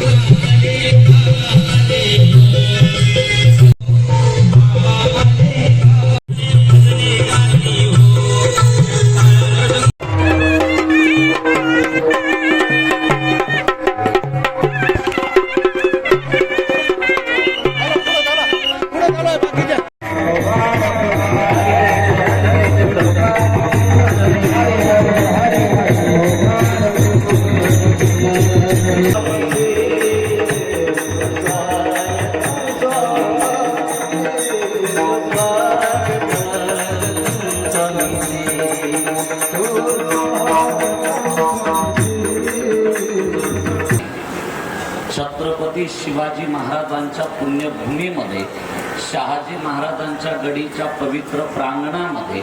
Thank. Chhatrapati Shivaji महाराजांच्या पुण्यभूमीमध्ये शहाजी महाराजांच्या गडीच्या पवित्र प्रांगणामध्ये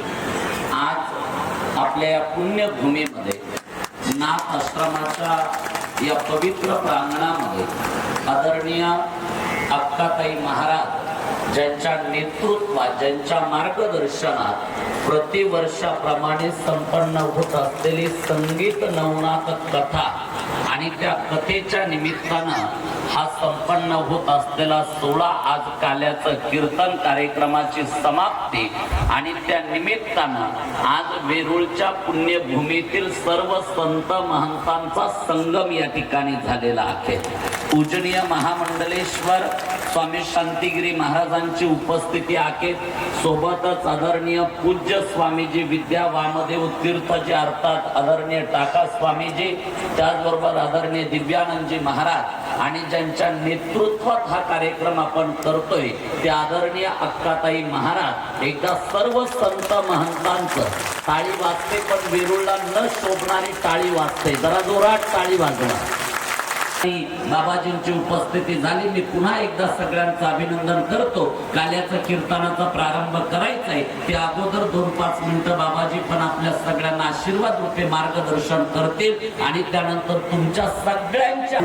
आज आपल्या या पुण्यभूमीमध्ये नाथ आश्रमाच्या या पवित्र प्रांगणामध्ये आदरणीय अक्काताई महाराज ज्यांच्या नेतृत्वात ज्यांच्या मार्गदर्शनात प्रतिवर्षाप्रमाणे संपन्न होत असलेली संगीत नवनाथ कथा आणि त्या कथेच्या निमित्तानं हा संपन्न होत असलेला सोळा आज काल्याचं कीर्तन कार्यक्रमाची समाप्ती आणि त्या निमित्तानं आज वेरूळच्या पुण्यभूमीतील सर्व संत महंतांचा संगम या ठिकाणी झालेला आहे. पूजनीय महामंडलेश्वर स्वामी शांतिगिरी महाराजांची उपस्थिती आहे. सोबतच आदरणीय पूज्य स्वामीजी विद्या वामदेव तीर्थजी अर्थात आदरणीय टाका स्वामीजी त्याचबरोबर आदरणीय दिव्यानंदजी महाराज आणि ज्यांच्या नेतृत्वात हा कार्यक्रम आपण करतोय ते आदरणीय अक्काताई महाराज एकदा सर्व संत महंतांचं टाळी वाजते पण वेरूळला न शोभणारी टाळी वाजते. जरा जोरात टाळी वाजवा. बाबाजींची उपस्थिती झाली. मी पुन्हा एकदा सगळ्यांचं अभिनंदन करतो. काल्याचा कीर्तनाचा प्रारंभ करायचा आहे ते अगोदर दोन पाच मिनिटं बाबाजी पण आपल्या सगळ्यांना आशीर्वाद रूपे मार्गदर्शन करतील आणि त्यानंतर तुमच्या सगळ्यांच्या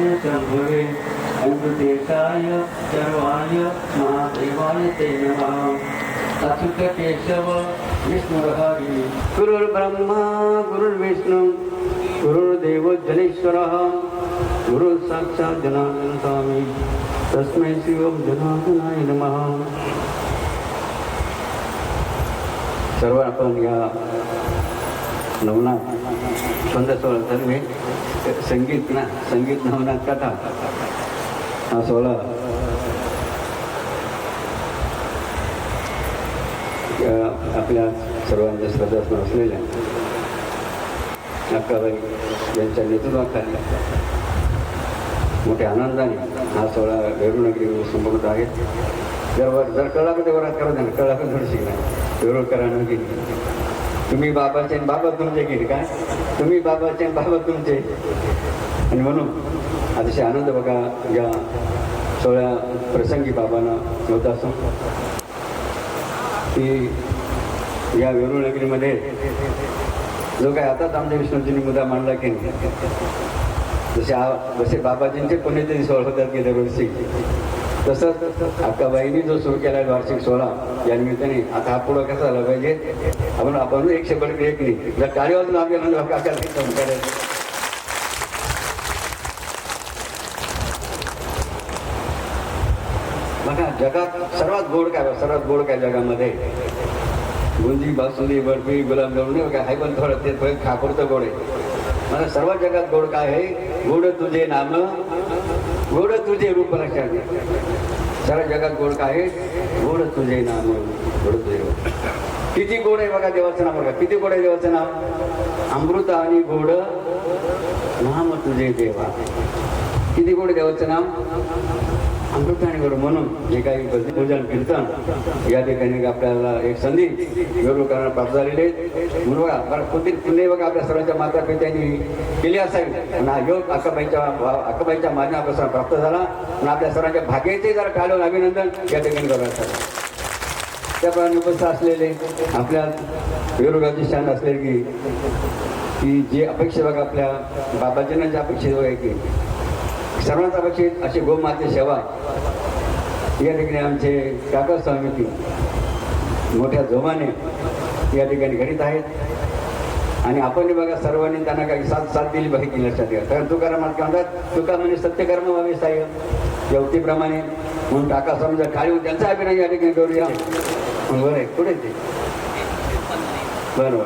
सर्वाय महादेवाय ते अच्युत केशव विष्णुर्हरी गुरुर्ब्रह्मा गुरुर्विष्णू गुरुर्देव जनेश्वरः गुरु साक्षात् जनार्दन स्वामी तस्मै श्री ओम जनार्दनाय नमः सर्व आपण या नवनाथ छंद सोहळा तर मी संगीत ना संगीत नवनाथ कथा हा सोहळा या आपल्या सर्वांच्या श्रद्धास्थान असलेल्या अक्काबाई यांच्या नेतृत्वाखाली मोठ्या आनंदाने हा सोहळा वेरुळनगरी संपवत आहे. जर जर कळला का वरात करत नाही कळला पण थोडं शिकणार वेरुळकरांना गेली तुम्ही बाबाचे आणि बाबा तुमचे गेले काय तुम्ही बाबाचे आणि बाबा तुमचे. आणि म्हणून अतिशय आनंद बघा या सोहळ्या प्रसंगी बाबांना होत असो. की या वेरुळनगरीमध्ये जो काय आताच आमच्या विष्णूजींनी मुद्दा मांडला की जसे जसे बाबाजींचे पुण्यतिथी सोहळा होतात गेल्या वर्षी तसंच अक्काबाईंनी जो सुरू केला आहे वार्षिक सोहळा या निमित्ताने आता हा पुढं कसा झाला पाहिजे आपण आपण एक शंभर एक नाही. जर कार्यवाचून आपल्याला काका करायचं बघा जगात सर्वात गोड काय सर्वात गोड काय जगामध्ये? गुंजी बासुंदी बर्फी गुलाबजामुन काय हाय पण थोडं ते थोडं खाकूरचं गोड आहे. मला सर्व जगात गोड काय आहे? गोड तुझे नाम गोड तुझे रूप लक्षात सर्व जगात गोड काय आहे? गोड तुझे नाम गोड तुझे किती गोड आहे बघा देवाचं नाव बघा. किती गोड आहे देवाचं नाव? अमृत आणि गोड नाम तुझे देवा. किती गोड देवाचं नाम? अमृत म्हणून जे काही भजन पूजन कीर्तन या ठिकाणी आपल्याला एक संधी वेगवेगळ्या प्राप्त झालेली आहे. म्हणून बघा पुणे बघा आपल्या सर्वांच्या माता पित्यांनी केली असावी आणि हा योग अक्काबाईच्या अक्काबाईच्या माध्यमापासून प्राप्त झाला. आणि आपल्या सर्वांच्या भाग्याचे जर काढून अभिनंदन या ठिकाणी करायचं त्याप्रमाणे उपस्थित असलेले आपल्या वेगवेगळ्याची शान असलेली की जी जे अपेक्षा बघा आपल्या बाबाजींना जे अपेक्षित बघा की सर्वांचा अपेक्षित अशी गोमाते सेवा या ठिकाणी आमचे काका समिती मोठ्या जोमाने या ठिकाणी घडीत आहेत. आणि आपण बघा सर्वांनी त्यांना काही साथ साथ दिली पाहिजे लक्षात घ्या कारण तुकारामात काय म्हणतात तुका म्हणे सत्यकर्म व्हावे साहेब. व्यक्तीप्रमाणे म्हणून टाका समजा खाली होऊन त्यांचा अभिनय या ठिकाणी करूया. बरं आहे कुठे ते? बरोबर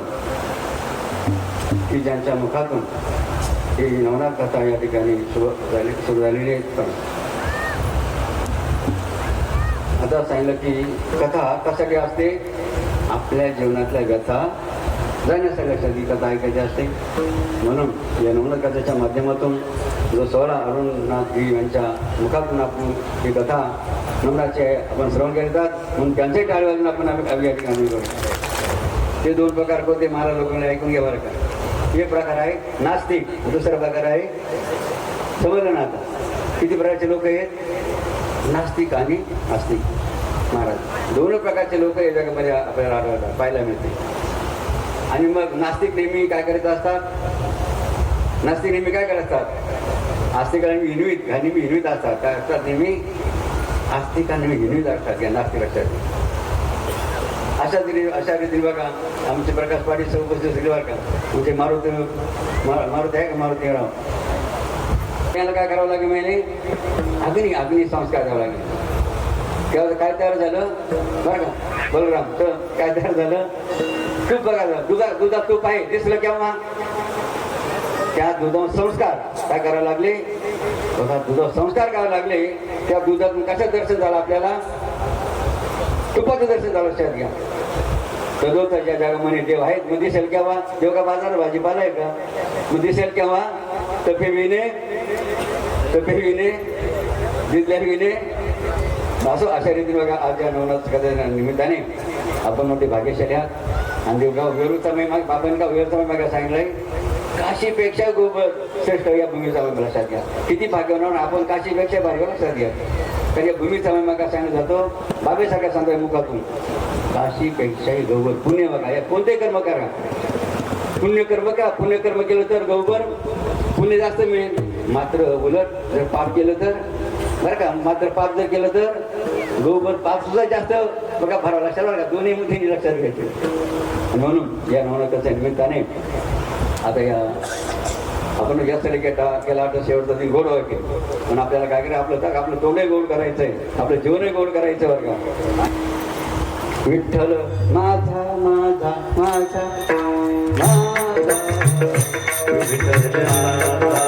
की ज्यांच्या मुखातून ही नवनाथ कथा या ठिकाणी सुरू झाली सुरू झालेली आहेत पण आता सांगितलं की कथा कशासाठी असते आपल्या जीवनातल्या व्यथा जाण्यासाठी कथा ऐकायची असते म्हणून या नवनाथ कथेच्या माध्यमातून जो सोहळा अरुणनाथजी यांच्या मुखातून आपण ही कथा नवनाथचे आपण श्रवण करतात म्हणून त्यांच्याही टाळी वाजून आपण आम्ही आम्ही या ठिकाणी ते दोन प्रकार कोणते महाराज लोकांना ऐकून घ्या बरं का एक प्रकार आहे नास्तिक दुसरा प्रकार आहे समजलं ना आता? किती प्रकारचे लोक आहेत? नास्तिक आणि आस्तिक महाराज दोन प्रकारचे लोक या जगामध्ये आपल्याला आढळतात पाहायला मिळते. आणि मग नास्तिक नेहमी काय करत असतात? नास्तिक नेहमी काय करत असतात? आस्तिकांनी हिनवीत नेहमी हिनवीत असतात. काय असतात नेहमी आस्तिकांनी नेहमी हिनवीत असतात या नास्तिक लक्षात. अशा तरी अशा रीतीने बघा आमचे प्रकाश पाटील सर्व उपस्थित असले बरं का. म्हणजे मारुती मारुती आहे का मारुती राव? त्याला काय करावं लागेल माहिती अग्नी अग्नी संस्कार द्यावा लागेल. तेव्हा काय तयार झालं? बरं का. बलराम तर काय तयार झालं? तूप बघा दुधा दुधात तूप आहे. दिसलं केव्हा? त्या दुधावर संस्कार. काय करायला लागले? दुधावर संस्कार करायला लागले. त्या दुधातून कशा दर्शन झालं आपल्याला? तुपाचं दर्शन झालं लक्षात घ्या. सदोताच्या म्हणे देव आहेत मग दिसेल केव्हा? देव का बाजार भाजीपाला आहे का? मग दिसेल केव्हा? तफे विणे तफे विणे दिसल्या विणे असं अशा रीतीने बघा आज नवनाथ कदा निमित्ताने आपण मोठे भाग्यशाली आहात. आणि देवगाव वेरूचा महिमा बाबांगाव वेरूचा महिमा सांगितलंय काशीपेक्षा गोबर श्रेष्ठ या भूमीचा महिमा लक्षात घ्या. किती भाग्यवान आपण काशीपेक्षा भाग्यवान लक्षात घ्या. तर या भूमीचा महिमा सांगत जातो बाबेसारखा सांगतोय मुखातून काशीपेक्षाही गौबर पुण्य बघा या कोणते कर्म करा? पुण्यकर्म का? पुण्यकर्म केलं तर गौबर पुण्य जास्त मिळेल. मात्र उलट जर पाप केलं तर बरं का मात्र पाप जर केलं तर गौबर पाप सुद्धा जास्त बघा भरावं लक्षात बरं का दोन्ही मुठी लक्षात घ्यायचे. म्हणून या नवनाथाच्या निमित्ताने आता या आपण यासाठी केटा केला तर शेवटचा दिन गोड व्हायचे पण आपल्याला काय करायचं आपलं तर आपलं तोंडही गोड करायचंय. आपलं जीवनही गोड करायचं बरं का. विठ्ठल माझा माझा माझा माझा. विठ्ठल माझा.